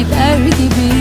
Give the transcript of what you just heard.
biber gibi.